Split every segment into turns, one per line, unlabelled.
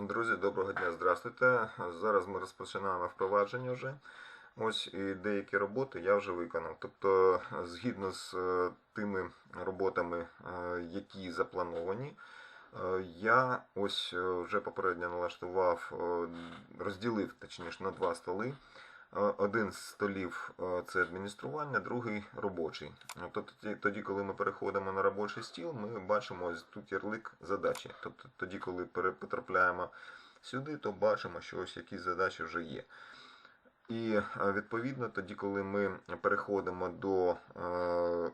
Друзі, доброго дня, здравствуйте. Зараз ми розпочинаємо впровадження вже. Ось і деякі роботи я вже виконав. Тобто, згідно з е, тими роботами, е, які заплановані, е, я ось вже попередньо налаштував, розділив точніше на два столи. Е, Один з столів е, це адміністрування, другий робочий. Ну, Тобто тоді- коли ми переходимо на робочий стіл, ми бачимо ось тут ярлик задачі. Тобто тоді, коли потрапляємо сюди, то бачимо, що ось якісь задачі вже є. І е, відповідно, тоді, коли ми переходимо до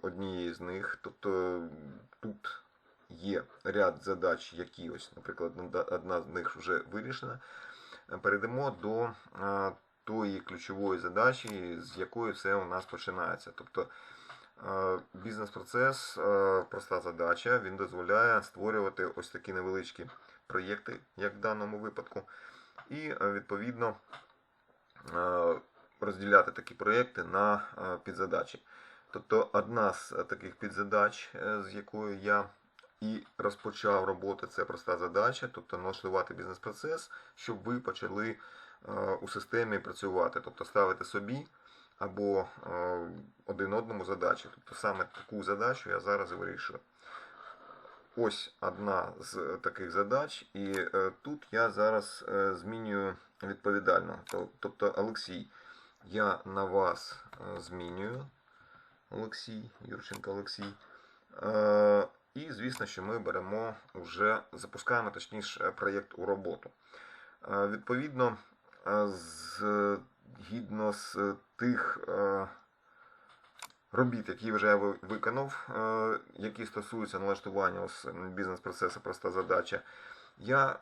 однієї з них, тобто тут є ряд задач, які ось, наприклад, одна- одна з них вже вирішена, перейдемо до тої ключової задачі, з якої все у нас починається. Тобто е, бізнес-процес, е, проста задача, він дозволяє створювати ось такі невеличкі проєкти, як в даному випадку, і е, відповідно розділяти такі проєкти на підзадачі. Тобто одна з таких підзадач, з якою я і розпочав роботу, це проста задача, тобто налаштувати бізнес-процес, щоб ви почали у системі працювати, тобто ставити собі або е, один одному задачі. Тобто саме таку задачу я зараз вирішую. Ось одна з таких задач, і е, тут я зараз е, змінюю відповідально. Тобто, Олексій, я на вас змінюю. Олексій, Юрченко Олексій. І звісно, що ми беремо вже запускаємо точніше проєкт у роботу. Відповідно, згідно з тих е, робіт, які вже я виконав, е, які стосуються налаштування бізнес-процесу, проста задача, я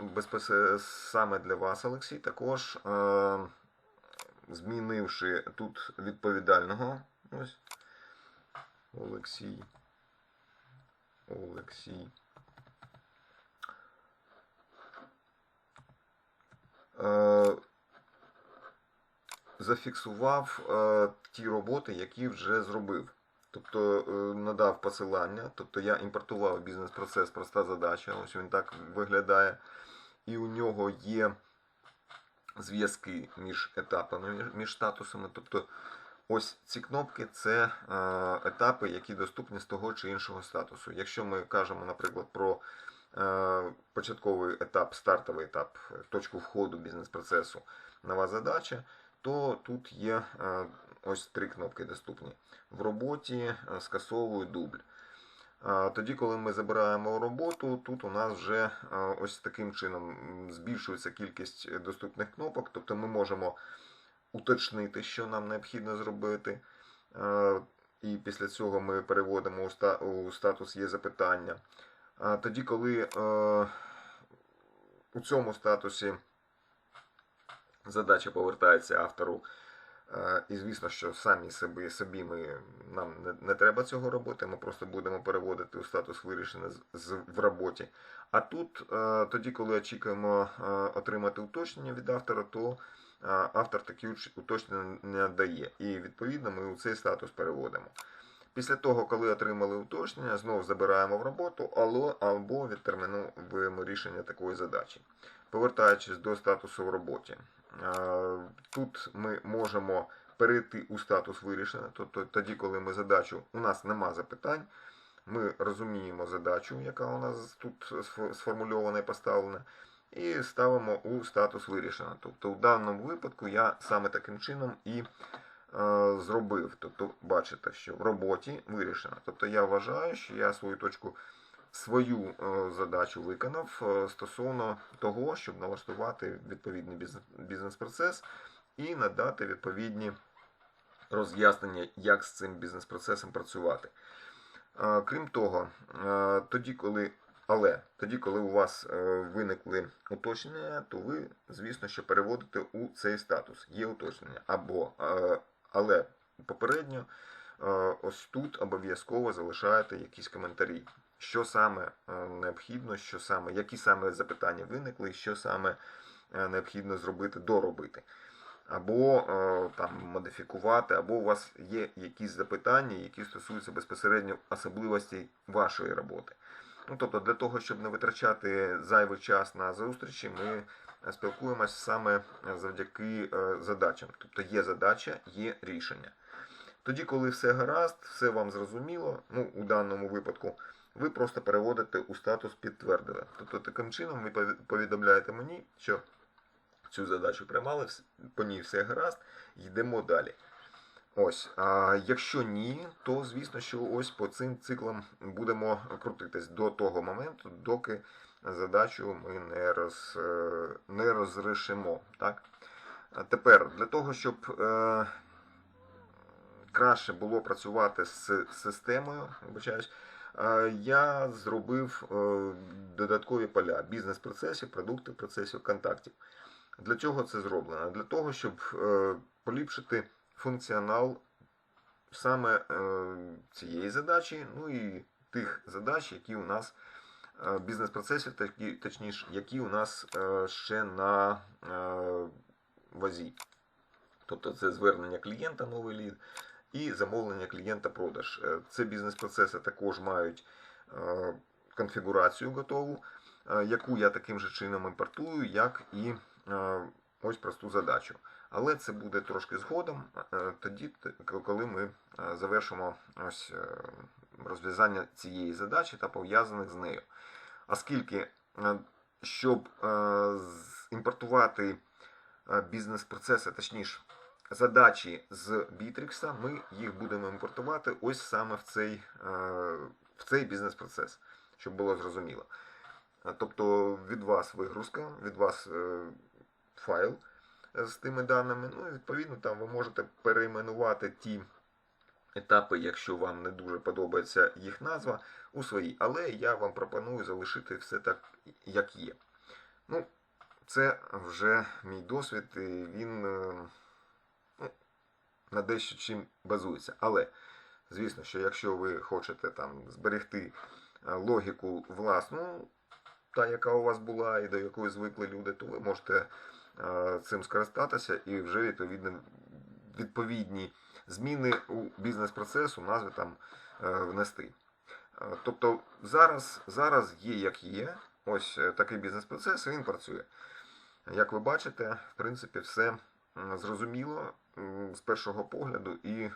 саме для вас, Олексій, також е, змінивши тут відповідального. Ось Олексій. Олексій. Е, зафіксував е, ті роботи, які вже зробив. Тобто е, надав посилання, тобто я імпортував бізнес-процес, проста задача, ось він так виглядає. І у нього є зв'язки між етапами, між- статусами. Тобто ось ці кнопки це е, етапи, які доступні з того чи іншого статусу. Якщо ми кажемо, наприклад, про початковий етап, стартовий етап, точку входу бізнес-процесу, нова задача, то тут є е, ось три кнопки доступні. В роботі е, скасовую дубль. А Тоді, коли ми забираємо роботу, тут у нас вже е, ось таким чином збільшується кількість доступних кнопок, тобто ми можемо уточнити, що нам необхідно зробити. Е, І після цього ми переводимо у ста- у статус є запитання. Тоді, коли е, у цьому статусі задача повертається автору. Е, І звісно, що самі собі, собі ми, нам не, не треба цього робити, ми просто будемо переводити у статус вирішення з, в роботі. А тут, е, тоді, коли очікуємо е, отримати уточнення від автора, то автор такі уточнення не дає. І відповідно ми у цей статус переводимо. Після того, коли отримали уточнення, знову забираємо в роботу або відтермінуємо рішення такої задачі. Повертаючись до статусу в роботі. Тут ми можемо перейти у статус вирішення, тобто тоді, коли ми задачу, у нас нема запитань, ми розуміємо задачу, яка у нас тут сформульована і поставлена, і ставимо у статус вирішення. Тобто в даному випадку я саме таким чином і е, зробив. Тобто, бачите, що в роботі вирішено. Тобто я вважаю, що я свою точку, свою е, задачу виконав е, стосовно того, щоб налаштувати відповідний бізнес- бізнес-процес і надати відповідні роз'яснення, як з цим бізнес-процесом працювати. Е, Крім того, тоді, коли але тоді, коли у вас виникли уточнення, то ви, звісно, що переводите у цей статус. Є уточнення. Або, але попередньо ось тут обов'язково залишаєте якісь коментарі. Що саме е, необхідно, що саме, які саме запитання виникли, що саме е, необхідно зробити, доробити. Або е, там модифікувати, або у вас є якісь запитання, які стосуються безпосередньо особливостей вашої роботи. Ну, тобто, для того, щоб не витрачати зайвий час на зустрічі, ми спілкуємось саме завдяки задачам. Тобто є задача, є рішення. Тоді, коли все гаразд, все вам зрозуміло, ну, у даному випадку, ви просто переводите у статус підтвердили. Тобто таким чином ви повідомляєте мені, що цю задачу приймали, по ній все гаразд, йдемо далі. Ось, а якщо ні, то звісно, що ось по цим циклам будемо крутитись до того моменту, доки задачу ми не, роз, е, не розрішимо. Так? А Тепер для того, щоб е, краще було працювати з системою, вибачаюсь, я зробив е, додаткові поля бізнес-процесів, продукти процесів, контактів. Для чого це зроблено? Для того, щоб е, поліпшити функціонал саме е, цієї задачі, ну і тих задач, які у нас е, бізнес-процесів, точніше, які у нас е, ще на е, вазі. Тобто це звернення клієнта, новий лід, і замовлення клієнта продаж. Е, Це бізнес-процеси також мають е, конфігурацію готову, е, яку я таким же чином імпортую, як і ось просту задачу. Але це буде трошки згодом, тоді, коли ми завершимо ось розв'язання цієї задачі та пов'язаних з нею. Оскільки, щоб імпортувати бізнес-процеси, точніше, задачі з Bittrex, ми їх будемо імпортувати ось саме в цей, е, в цей бізнес-процес, щоб було зрозуміло. Е, Тобто від вас вигрузка, від вас е, файл з тими даними. Ну, і відповідно, там ви можете перейменувати ті етапи, якщо вам не дуже подобається їх назва, у свої. Але я вам пропоную залишити все так, як є. Ну, це вже мій досвід, і він на дещо чим базується. Але, звісно, що якщо ви хочете там зберегти е, логіку власну, та, яка у вас була і до якої звикли люди, то ви можете е, цим скористатися і вже відповідно, відповідні зміни у бізнес-процес у назви там е, внести. Тобто зараз, зараз є як є. Ось такий бізнес-процес, він працює. Як ви бачите, в принципі, все зрозуміло з першого погляду і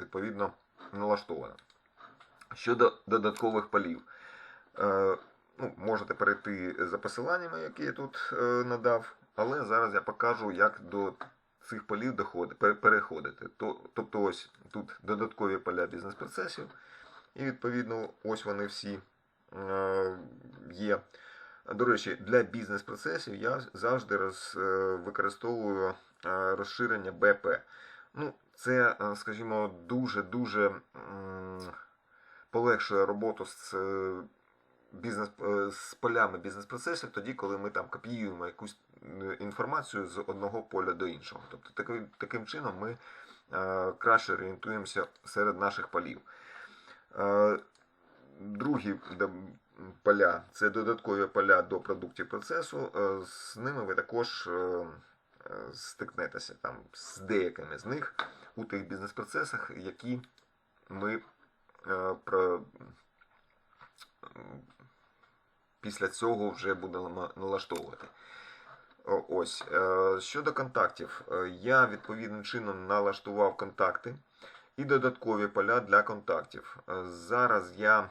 відповідно налаштовано. Щодо додаткових полів, е, ну, можете перейти за посиланнями, які я тут е, надав, але зараз я покажу, як до цих полів доходи, переходити. Тобто ось тут додаткові поля бізнес-процесів, і відповідно ось вони всі е, є. До речі, для бізнес-процесів я завжди роз, е, використовую е, розширення БП. Ну, це, е, скажімо, дуже-дуже полегшує роботу з бізнес з полями бізнес-процесів, тоді, коли ми там копіюємо якусь інформацію з одного поля до іншого. Тобто таким, таким чином ми краще орієнтуємося серед наших полів. Другі де- поля це додаткові поля до продуктів процесу. Е, З ними ви також е, е, стикнетеся там з деякими з них у тих бізнес-процесах, які ми про після цього вже будемо налаштовувати. Ось. Щодо контактів, я відповідним чином налаштував контакти і додаткові поля для контактів. Зараз я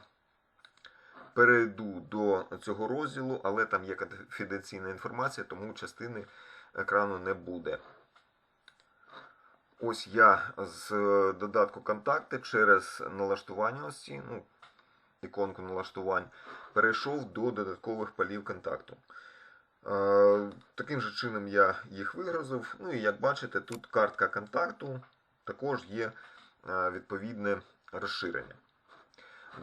перейду до цього розділу, але там є конфіденційна інформація, тому частини екрану не буде. Ось я з додатку контакти через налаштування ось ці, ну, іконку налаштувань, перейшов до додаткових полів контакту. Е, Таким же чином я їх вигрузив. Ну і як бачите, тут картка контакту також є е, відповідне розширення.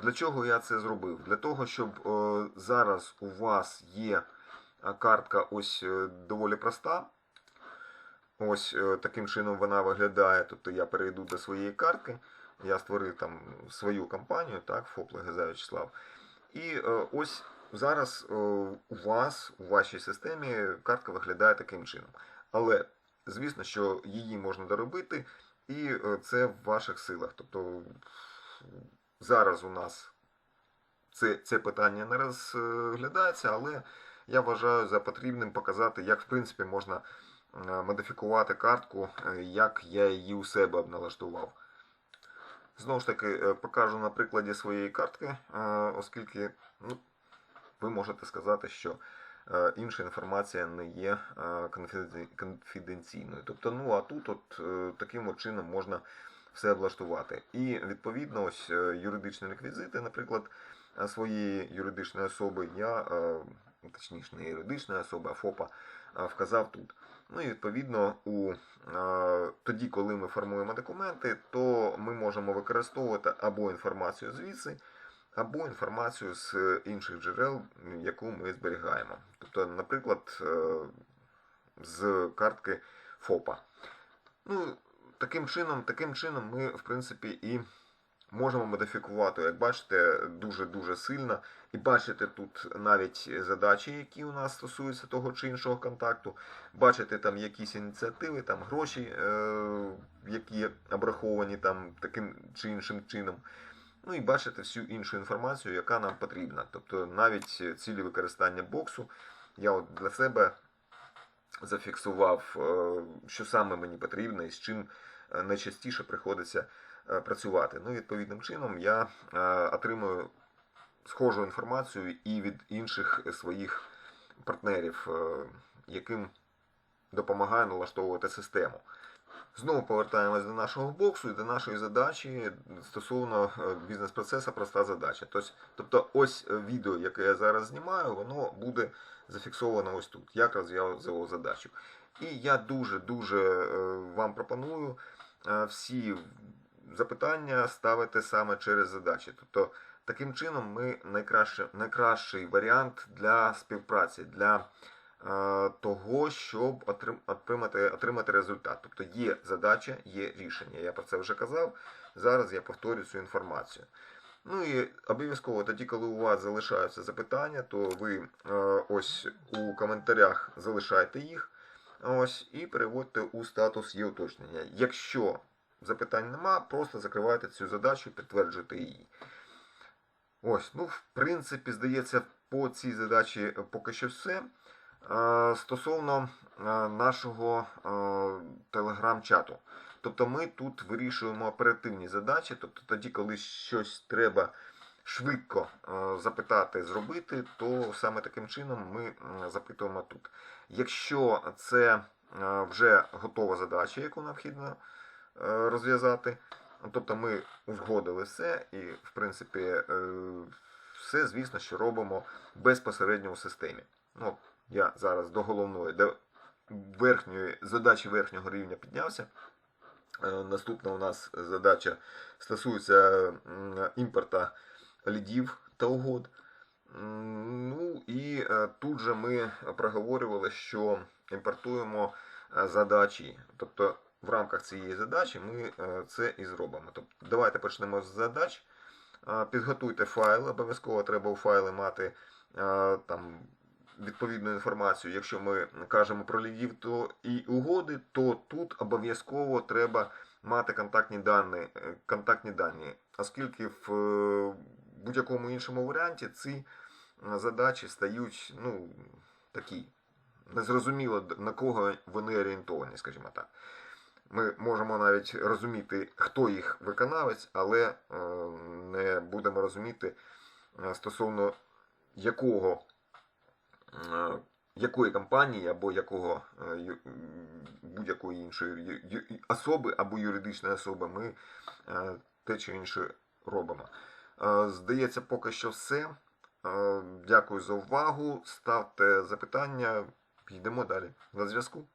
Для чого я це зробив? Для того, щоб е, зараз у вас є е, картка ось е, доволі проста. Ось таким чином вона виглядає. Тобто я перейду до своєї картки, я створив там свою компанію, так, ФОП Легеза Вячеслав. І ось зараз у вас, у вашій системі, картка виглядає таким чином. Але звісно, що її можна доробити, і це в ваших силах. Тобто зараз у нас це, це питання не розглядається, але я вважаю за потрібним показати, як в принципі можна е, модифікувати картку, е, як я її у себе б налаштував. Знову ж таки, е, покажу на прикладі своєї картки, оскільки ну, ви можете сказати, що інша інформація не є конфіденційною. Тобто, ну а тут от таким от чином можна все облаштувати. І відповідно, ось е, юридичні реквізити, наприклад, е, своєї юридичної особи, я, е, точніше, не юридичної особи, а ФОПа, вказав тут. Ну і відповідно, у, тоді, коли ми формуємо документи, то ми можемо використовувати або інформацію звідси, або інформацію з інших джерел, яку ми зберігаємо. Тобто, наприклад, з картки ФОПа. Ну, таким чином, таким чином ми, в принципі, і можемо модифікувати, як бачите, дуже-дуже сильно. І бачите тут навіть задачі, які у нас стосуються того чи іншого контакту. Бачите там якісь ініціативи, там гроші, е, які обраховані там таким чи іншим чином. Ну і бачите всю іншу інформацію, яка нам потрібна. Тобто навіть цілі використання боксу я от для себе зафіксував, е, що саме мені потрібно і з чим найчастіше приходиться е, працювати. Ну, відповідним чином я е, отримую схожу інформацію і від інших своїх партнерів, е, яким допомагаю налаштовувати систему. Знову повертаємось до нашого боксу і до нашої задачі стосовно бізнес-процесу проста задача. Тобто, ось відео, яке я зараз знімаю, воно буде зафіксовано ось тут, як розв'язував задачу. І я дуже-дуже вам пропоную всі запитання ставити саме через задачі. Тобто, таким чином ми найкраще, найкращий варіант для співпраці, для е, того, щоб отрим- отримати, отримати результат. Тобто є задача, є рішення. Я про це вже казав. Зараз я повторю цю інформацію. Ну і обов'язково тоді, коли у вас залишаються запитання, то ви е, ось у коментарях залишайте їх. Ось, і переводьте у статус є уточнення. Якщо запитань нема, просто закривайте цю задачу і підтверджуйте її. Ось, ну, в принципі, здається, по цій задачі поки що все. Стосовно нашого телеграм-чату. Тобто ми тут вирішуємо оперативні задачі, тобто тоді, коли щось треба швидко е, запитати, зробити, то саме таким чином ми запитуємо тут. Якщо це е, вже готова задача, яку необхідно е, розв'язати, тобто ми узгодили все і, в принципі, все, звісно, що робимо безпосередньо у системі. Ну, я зараз до головної, до верхньої задачі верхнього рівня піднявся. Наступна у нас задача стосується імпорта лідів та угод. Ну і е, тут же ми проговорювали, що імпортуємо е, задачі. Тобто в рамках цієї задачі ми е, це і зробимо. Тобто, давайте почнемо з задач. Підготуйте файли, обов'язково треба у файли мати там відповідну інформацію. Якщо ми кажемо про лідів то і угоди, то тут обов'язково треба мати контактні дані, контактні дані, оскільки в будь-якому іншому варіанті ці е, задачі стають ну, такі незрозуміло на кого вони орієнтовані, скажімо так. Ми можемо навіть розуміти, хто їх виконавець, але е, не будемо розуміти е, стосовно якого якої компанії або якого будь-якої іншої особи або юридичної особи ми те чи інше робимо. Е, Здається, поки що все. Е, Дякую за увагу. Ставте запитання. Йдемо далі. На зв'язку.